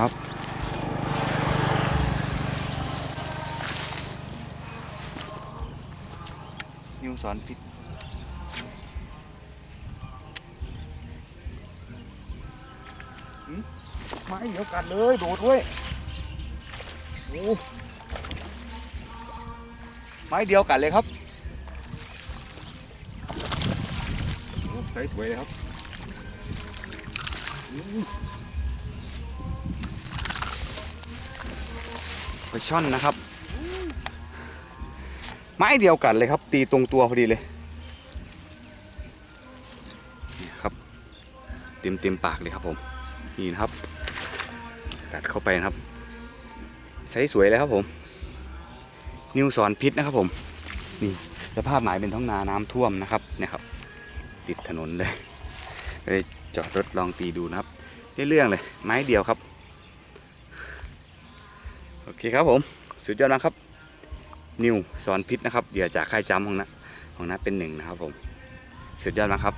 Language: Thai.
ครับ นิวสอนพิษหืมไม้เดียวกันเลย โดดด้วยโอ้ไม้เดียวกันเลยครับโอ้ไซส์สวยเลยครับ ปลาช่อนนะครับ ไม้เดียวกันเลยครับ ตีตรงตัวพอดีเลยนี่ครับ เต็มเต็มปากเลยครับผมนี่นะครับกัดเข้าไปนะครับใสสวยเลยครับผม นิวสอนพิษนะครับผม นี่สภาพหมายเป็นท้องนาน้ำท่วมนะครับเนี่ยครับ ติดถนนเลยเลยจอดรถลองตีดูนะครับได้เรื่องเลย ไม้เดียวครับ โอเคครับผม สุดยอดนะครับ นิวสอนพิษนะครับเดี๋ยวจากค่ายจำของนะของนะเป็นหนึ่งนะครับผม สุดยอดมากครับ